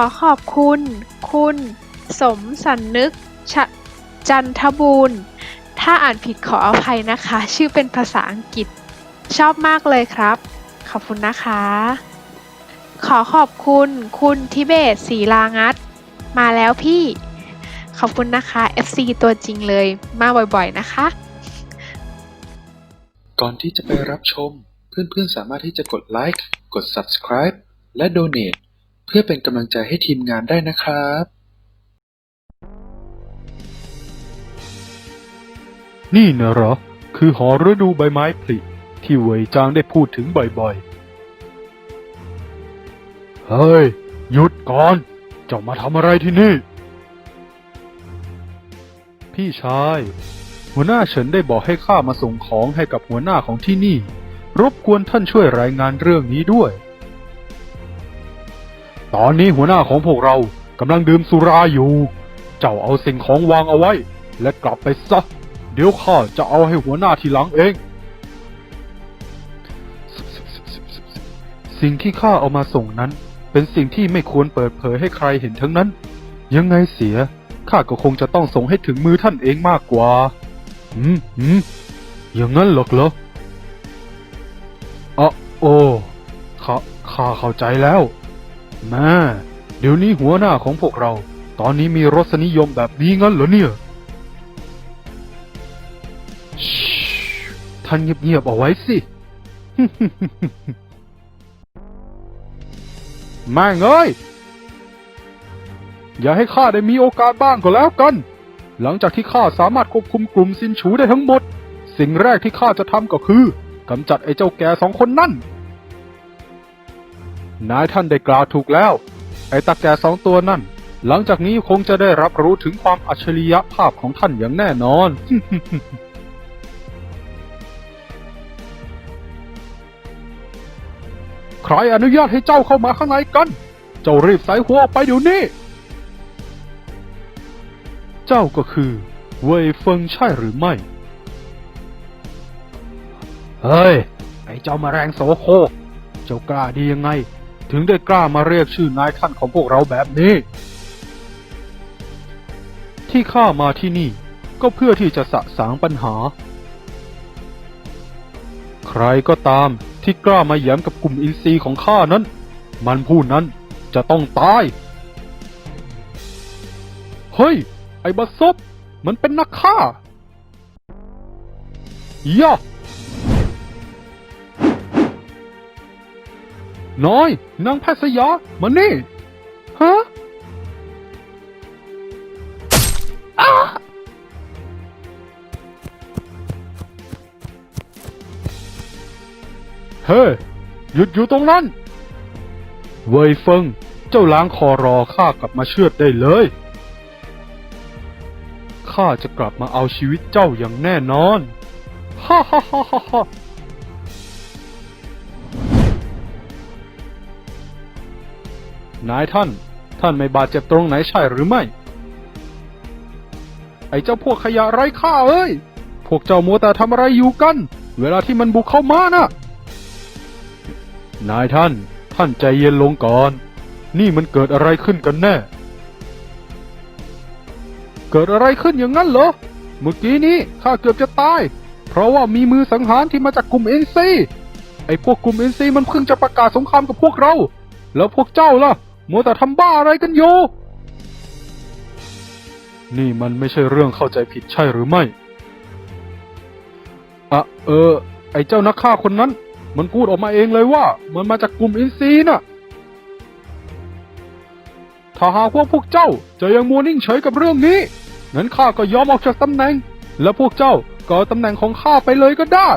อขอบคุณ คุณ สมสันนึกชะจันทบูรณ์ ถ้าอ่านผิดขออภัยนะคะ ชื่อเป็นภาษาอังกฤษ ชอบมากเลยครับ ขอบคุณนะคะ ขอขอบคุณ คุณทิเบตศรีลางัด มาแล้วพี่ ขอบคุณนะคะ FC ตัวจริงเลย มาบ่อยๆนะคะ ก่อนที่จะไปรับชม เพื่อนๆสามารถที่จะกดไลค์ กด subscribe และ donate เพื่อเป็นกำลังใจให้ทีมงานได้นะครับ นี่นะเหรอ คือหอฤดูใบไม้ผลิที่เวยจางได้พูดถึงบ่อยๆ เฮ้ย หยุดก่อนเจ้ามาทำอะไรที่นี่ พี่ชาย หัวหน้าเฉินได้บอกให้ข้ามาส่งของให้กับหัวหน้าของที่นี่ รบกวนท่านช่วยรายงานเรื่องนี้ด้วย ตอนนี้หัวหน้าของพวกเรากำลังดื่มสุราอยู่ เจ้าเอาสิ่งของวางเอาไว้ และกลับไปซะ เดี๋ยวข้าจะเอาให้หัวหน้าทีหลังเอง สิ่งที่ข้าเอามาส่งนั้น เป็นสิ่งที่ไม่ควรเปิดเผยให้ใครเห็นทั้งนั้น ยังไงเสีย ข้าก็คงจะต้องส่งให้ถึงมือท่านเองมากกว่าหืมหืมอย่างนั้นหรอกเหรออ๋อโอ้ข้าข้าเข้าใจแล้ว แม่เดี๋ยวนี้หัวหน้าของพวกเรา ตอนนี้มีรสนิยมแบบนี้งั้นเหรอเนี่ยชิท่านเงียบๆเอาไว้สิแม่งเอ้ยอย่าให้ข้าได้มีโอกาสบ้างก็แล้วกัน หลังจากที่ข้าสามารถควบคุมกลุ่มซินฉูได้ทั้งหมด สิ่งแรกที่ข้าจะทำก็คือกำจัดไอ้เจ้าแก่สองคนนั่น นายท่านได้กล่าวถูกแล้ว ไอ้ตาแก่สองตัวนั่น หลังจากนี้คงจะได้รับรู้ถึงความอัจฉริยภาพของท่านอย่างแน่นอน ใครอนุญาตให้เจ้าเข้ามาข้างในกัน เจ้ารีบใส่หัวออกไปเดี๋ยวนี้ เจ้าก็คือ เว่ยเฟิงใช่หรือไม่ เฮ้ย ไอ้เจ้ามาแรงโสโครกเจ้ากล้าดียังไง ถึงได้กล้ามาเรียกชื่อนายท่านของพวกเราแบบนี้ ที่ข้ามาที่นี่ก็เพื่อที่จะสะสางปัญหา ใครก็ตามที่กล้ามาแย้มกับกลุ่มอินทรีย์ของข้านั้น มันผู้นั้นจะต้องตาย เฮ้ย ไอ้บัสซบมันเป็นนักฆ่าย่า น้อยนางแพทย์สยามานี่ ฮะเฮ้ยหยุดอยู่ตรงนั้น เว่ยเฟิง เจ้าล้างคอรอข้ากลับมาเชือดได้เลย ข้าจะกลับมาเอาชีวิตเจ้าอย่างแน่นอน ฮ่าฮ่าฮ่าฮ่า นายท่าน ท่านไม่บาดเจ็บตรงไหนใช่หรือไม่ ไอ้เจ้าพวกขยะไร้ค่าเอ้ย พวกเจ้ามัวแต่ทำอะไรอยู่กัน เวลาที่มันบุกเข้ามาน่ะ นายท่าน ท่านใจเย็นลงก่อน นี่มันเกิดอะไรขึ้นกันแน่ เกิดอะไรขึ้นอย่างนั้นเหรอ เมื่อกี้นี้ข้าเกือบจะตาย เพราะว่ามีมือสังหารที่มาจากกลุ่มเอ็นซีไอ้พวกกลุ่มเอ็นซีมันเพิ่งจะประกาศสงครามกับพวกเรา แล้วพวกเจ้าล่ะ มัวแต่ทำบ้าอะไรกันอยู่ นี่มันไม่ใช่เรื่องเข้าใจผิดใช่หรือไม่อะเออ ไอ้เจ้านักฆ่าคนนั้น มันพูดออกมาเองเลยว่า มันมาจากกลุ่มอินซีน่ะ ถ้าหากว่าพวกเจ้าจะยังมัวนิ่งเฉยกับเรื่องนี้ งั้นข้าก็ยอมออกจากตำแหน่ง และพวกเจ้าก็ตำแหน่งของข้าไปเลยก็ได้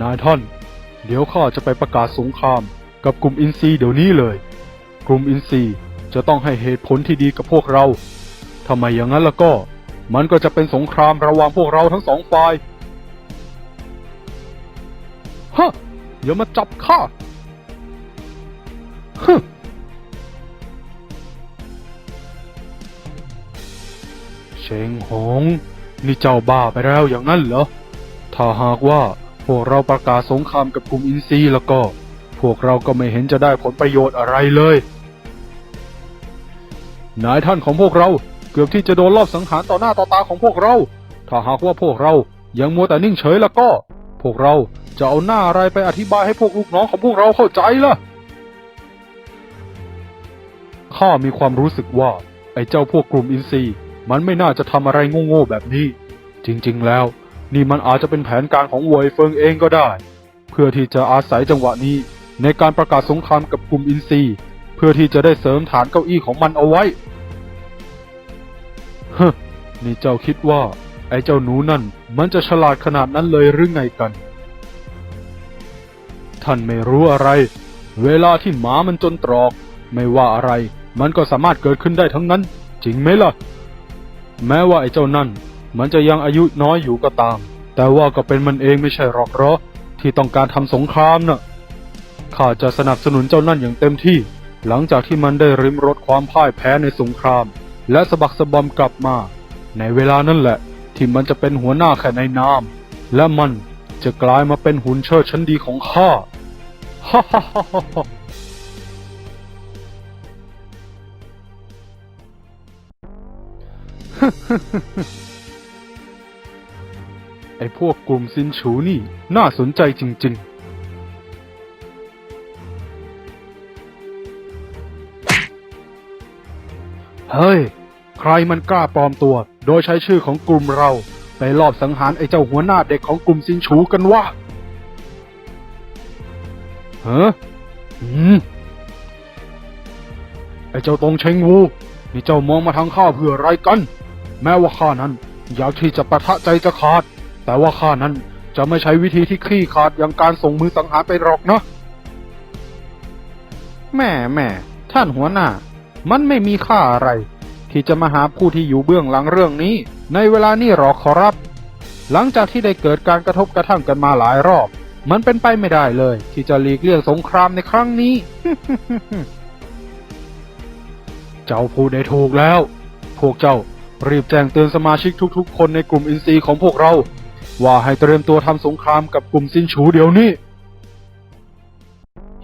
นายท่าน เดี๋ยวข้าจะไปประกาศสงคราม กับกลุ่มอินซีเดี๋ยวนี้เลย กลุ่มอินซีจะต้องให้เหตุผลที่ดีกับพวกเราทำไมอย่างนั้นแล้วก็ มันก็จะเป็นสงครามระหว่างพวกเราทั้งสองฝ่ายฮะอย่ามาจับข้าฮึเชงหง นี่เจ้าบ้าไปแล้วอย่างนั้นเหรอ ถ้าหากว่าพวกเราประกาศสงครามกับกลุ่มอินซีแล้วก็ พวกเราก็ไม่เห็นจะได้ผลประโยชน์อะไรเลย นายท่านของพวกเราเกือบที่จะโดนลอบสังหารต่อหน้าต่อตาของพวกเรา ถ้าหากว่าพวกเรายังมัวแต่นิ่งเฉยแล้วก็ พวกเราจะเอาหน้าอะไรไปอธิบายให้พวกลูกน้องของพวกเราเข้าใจล่ะ ข้ามีความรู้สึกว่า ไอ้เจ้าพวกกลุ่มอินซีย์ มันไม่น่าจะทำอะไรโง่ๆแบบนี้ จริงๆแล้ว นี่มันอาจจะเป็นแผนการของเวยเฟิงเองก็ได้ เพื่อที่จะอาศัยจังหวะนี้ ในการประกาศสงครามกับกลุ่มอินซีย์ เพื่อที่จะได้เสริมฐานเก้าอี้ของมันเอาไว้ฮ้นี่เจ้าคิดว่า ไอ้เจ้าหนูนั่น มันจะฉลาดขนาดนั้นเลยหรือไงกัน ท่านไม่รู้อะไร เวลาที่หมามันจนตรอก ไม่ว่าอะไร มันก็สามารถเกิดขึ้นได้ทั้งนั้น จริงไหมล่ะ แม้ว่าไอ้เจ้านั่น มันจะยังอายุน้อยอยู่ก็ตาม แต่ว่าก็เป็นมันเองไม่ใช่หรอกเหรอที่ต้องการทำสงครามน่ะ ข้าจะสนับสนุนเจ้านั่นอย่างเต็มที่ หลังจากที่มันได้ริมรสความพ่ายแพ้ในสงคราม และสะบักสะบอมกลับมา ในเวลานั้นแหละ ที่มันจะเป็นหัวหน้าแค่ในนามและมันจะกลายมาเป็นหุ่นเชิดชั้นดีของข้าฮ่าฮ่าฮ่าฮ่าไอ้พวกกลุ่มซินฉูนี่น่าสนใจจริง ๆ เฮ้ย ใครมันกล้าปลอมตัว โดยใช้ชื่อของกลุ่มเรา ไปลอบสังหารไอ้เจ้าหัวหน้าเด็กของกลุ่มซินฉูกันวะเฮ้อืมไอ้เจ้าตงเชงวู นี่เจ้ามองมาทางข้าเพื่ออะไรกัน แม้ว่าข้านั้นอยากที่จะประทะใจจะขาด แต่ว่าข้านั้นจะไม่ใช้วิธีที่คลี่ขาดอย่างการส่งมือสังหารไปหรอกนะ แม่แม่ท่านหัวหน้า มันไม่มีค่าอะไร ที่จะมาหาผู้ที่อยู่เบื้องหลังเรื่องนี้ ในเวลานี้หรอกขอรับ หลังจากที่ได้เกิดการกระทบกระทั่งกันมาหลายรอบ มันเป็นไปไม่ได้เลย ที่จะหลีกเลี่ยงสงครามในครั้งนี้ เจ้าพูดได้ถูกแล้ว พวกเจ้ารีบแจ้งเตือนสมาชิกทุกๆ คนในกลุ่มอินซีย์ของพวกเรา ว่าให้เตรียมตัวทำสงครามกับกลุ่มซินฉูเดี๋ยวนี้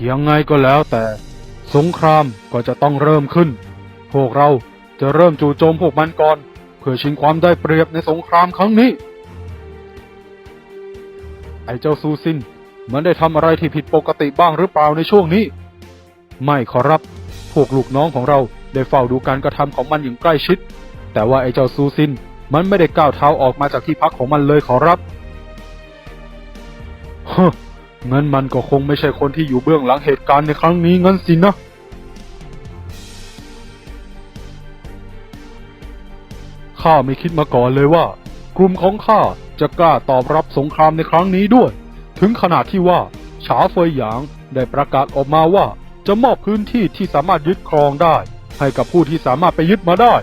ยังไงก็แล้วแต่ สงครามก็จะต้องเริ่มขึ้น พวกเราจะเริ่มจู่โจมพวกมันก่อน เพื่อชิงความได้เปรียบในสงครามครั้งนี้ ไอ้เจ้าซูซิน มันได้ทำอะไรที่ผิดปกติบ้างหรือเปล่าในช่วงนี้ ไม่ขอรับ พวกลูกน้องของเราได้เฝ้าดูการกระทำของมันอย่างใกล้ชิด แต่ว่าไอ้เจ้าซูซิน มันไม่ได้ก้าวเท้าออกมาจากที่พักของมันเลยขอรับฮ งั้นมันก็คงไม่ใช่คนที่อยู่เบื้องหลังเหตุการณ์ในครั้งนี้งั้นสินะข้าไม่คิดมาก่อนเลยว่า กลุ่มของข้าจะกล้าตอบรับสงครามในครั้งนี้ด้วย ถึงขนาดที่ว่า ฉาเฟยหยางได้ประกาศออกมาว่า จะมอบพื้นที่ที่สามารถยึดครองได้ ให้กับผู้ที่สามารถไปยึดมาได้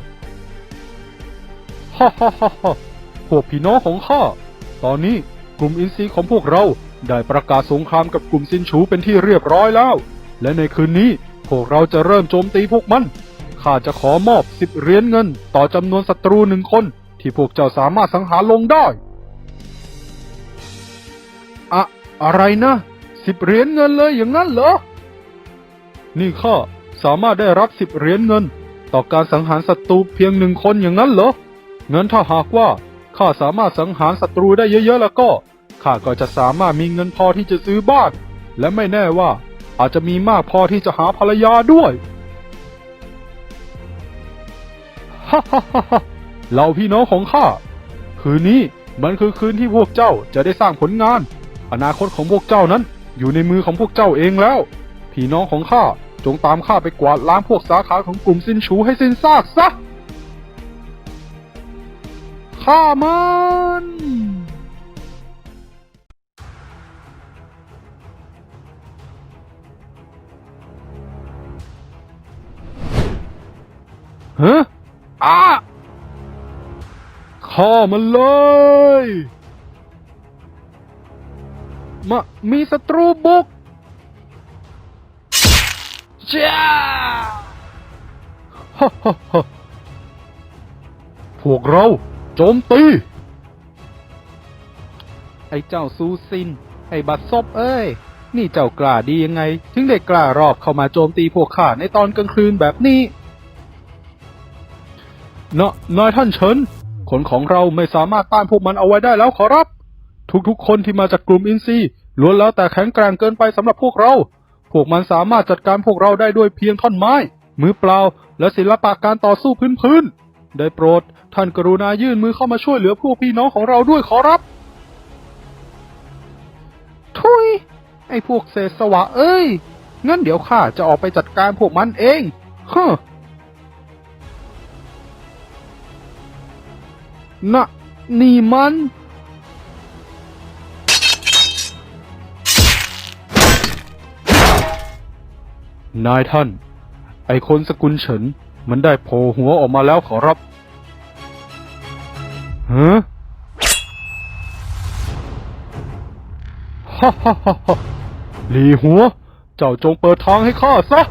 ฮ่าฮ่าฮ่าฮ่าพวกพี่น้องของข้า ตอนนี้กลุ่มอินซีย์ของพวกเรา ได้ประกาศสงครามกับกลุ่มซินฉูเป็นที่เรียบร้อยแล้ว และในคืนนี้พวกเราจะเริ่มโจมตีพวกมัน ข้าจะขอมอบสิบเหรียญเงิน ต่อจำนวนศัตรูหนึ่งคน ที่พวกเจ้าสามารถสังหารลงได้ อะ อะไรนะสิบเหรียญเงินเลยอย่างนั้นเหรอ นี่ข้าสามารถได้รับสิบเหรียญเงิน ต่อการสังหารศัตรูเพียงหนึ่งคนอย่างนั้นเหรอ เงั้นถ้าหากว่าข้าสามารถสังหารศัตรูได้เยอะๆแล้วก็ ข้าก็จะสามารถมีเงินพอที่จะซื้อบ้าน และไม่แน่ว่าอาจจะมีมากพอที่จะหาภรรยาด้วยฮ่าฮ่าฮ่าเหล่าพี่น้องของข้า คืนนี้มันคือคืนที่พวกเจ้าจะได้สร้างผลงาน อนาคตของพวกเจ้านั้น อยู่ในมือของพวกเจ้าเองแล้ว พี่น้องของข้าจงตามข้าไปกวาดล้างพวกสาขาของกลุ่มซินชูให้สิ้นซากซะ ข้ามัน ฮะอ้าข้ามันเลยมามีศัตรูบุกจ้าฮ่าฮ่าฮ่าพวกเราโจมตี ไอ้เจ้าซูซิน ไอ้บัดซบเอ้ย นี่เจ้ากล้าดียังไง ถึงได้กล้ารอบเข้ามาโจมตีพวกข้าในตอนกลางคืนแบบนี้ นาะนายท่านเฉินคนของเราไม่สามารถต้านพวกมันเอาไว้ได้แล้วขอรับ ทุกๆ คนที่มาจากกลุ่มอินซีล้วนแล้วแต่แข็งแกร่งเกินไปสำหรับพวกเรา พวกมันสามารถจัดการพวกเราได้ด้วยเพียงท่อนไม้ มือเปล่า และศิลปะการต่อสู้พื้นๆได้โปรด ท่านกรุณายื่นมือเข้ามาช่วยเหลือพวกพี่น้องของเราด้วยขอรับ ทุย ไอ้พวกเศษสวะเอ้ยงั้นเดี๋ยวข้าจะออกไปจัดการพวกมันเองฮะ น่ะนี่มัน นายท่าน ไอคนสกุลเฉิน มันได้โผล่หัวออกมาแล้วขอรับฮะฮ่าฮ่าฮ่าฮ่าหลีหัว เจ้าจงเปิดทางให้ข้าซะ